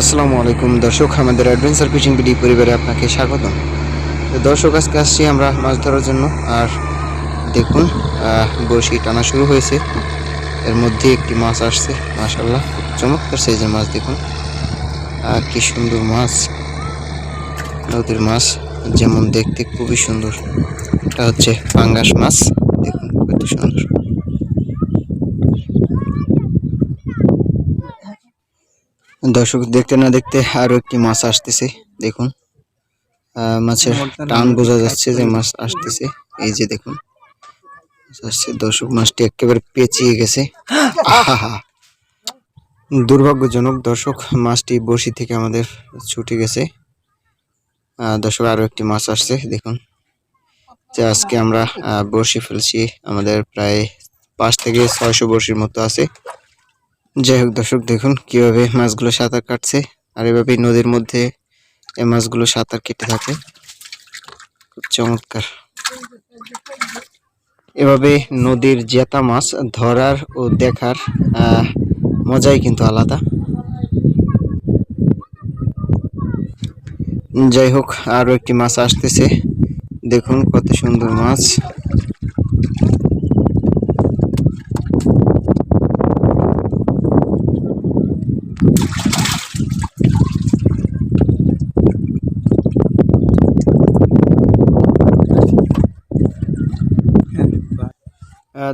আসসালামু আলাইকুম। দর্শক, আমাদের অ্যাডভেঞ্চার ফিশিং বিডি পরিবারে আপনাকে স্বাগতম। তো দর্শক, আজকে আসছি আমরা মাছ ধরার জন্য। আর দেখুন বড়শি টানা শুরু হয়েছে। এর মধ্যে একটি মাছ আসছে মাশাল্লাহ চমৎকার সাইজের মাছ, দেখুন। আর কি সুন্দর মাছ। নদীর মাছ, যেমন দেখতে খুবই সুন্দর। এটা হচ্ছে পাঙ্গাস মাছ দেখুন কত সুন্দর দর্শক দেখতে না দেখতে আরও একটি মাছ আসতেছে দেখুন। মাছের টান বোঝা যাচ্ছে যে মাছ আসতেছে। এই যে দেখুন আসছে। দর্শক মাছটি একেবারে পেঁচিয়ে গেছে। দুর্ভাগ্যজনক দর্শক মাছটি বড়শি থেকে আমাদের ছুটে গেছে। দর্শক আরও একটি মাছ আসছে দেখুন। যে আজকে আমরা আহ, বড়শি ফেলছি। আমাদের প্রায় পাঁচ থেকে ছয়শো বড়শির মতো আছে। যাই হোক দর্শক, দেখুন কীভাবে মাছগুলো সাঁতার কাটছে আর এভাবে নদীর মধ্যে এই মাছগুলো সাঁতার কেটে থাকে। খুব চমৎকার। এভাবে নদীর জেতা মাছ ধরার ও দেখার মজাই কিন্তু আলাদা। যাই হোক আরও একটি মাছ আসতেছে। দেখুন কত সুন্দর মাছ।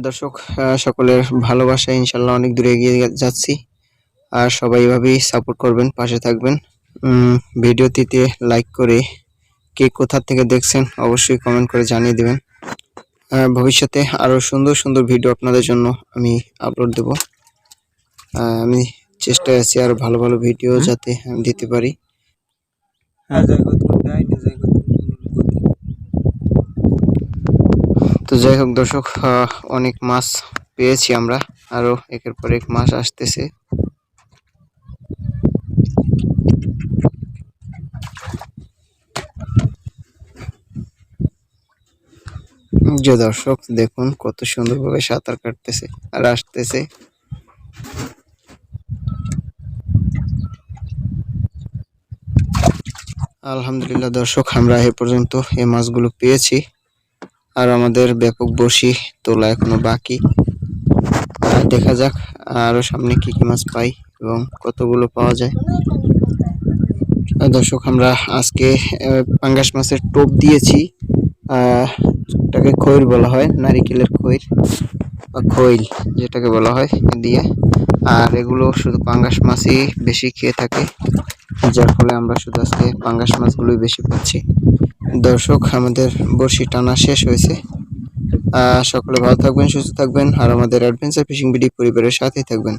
দর্শক সকলের ভালোবাসা ইনশাল্লাহ অনেক দূরে এগিয়ে যাচ্ছি। আর সবাই এভাবেই সাপোর্ট করবেন পাশে থাকবেন। ভিডিওটিতে লাইক করে কে কোথা থেকে দেখছেন অবশ্যই কমেন্ট করে জানিয়ে দেবেন। ভবিষ্যতে আরও সুন্দর সুন্দর ভিডিও আপনাদের জন্য আমি আপলোড দেব। আমি চেষ্টায় আছি আরও ভালো ভালো ভিডিও যাতে দিতে পারি। হ্যাঁ জয়গত করতে হয় না জয়গত তো যাই হোক দর্শক অনেক মাছ পেয়েছি আমরা। আরও একের পর এক মাছ আসতেছে। যে দর্শক, দেখুন কত সুন্দরভাবে সাঁতার কাটতেছে আর আসতেছে। আলহামদুলিল্লাহ দর্শক, আমরা এ পর্যন্ত এই মাছগুলো পেয়েছি। আর আমাদের ব্যাপক বসি তোলা এখনও বাকি। দেখা যাক, আরও সামনে কি কি মাছ পাই এবং কতগুলো পাওয়া যায়। দর্শক, আমরা আজকে পাঙ্গাস মাছের টোপ দিয়েছি। খৈর বলা হয়, নারিকেলের খৈর বা খৈল যেটাকে বলা হয় দিয়ে। আর এগুলো শুধু পাঙ্গাস মাছই বেশি খেয়ে থাকে, যার ফলে আমরা শুধু আজকে পাঙ্গাস মাছগুলোই বেশি পাচ্ছি দর্শক, আমাদের বর্ষি টানা শেষ হয়েছে। সকলে ভালো থাকবেন, সুস্থ থাকবেন, আর আমাদের অ্যাডভেঞ্চার ফিশিং বিডি পরিবারের সাথেই থাকবেন।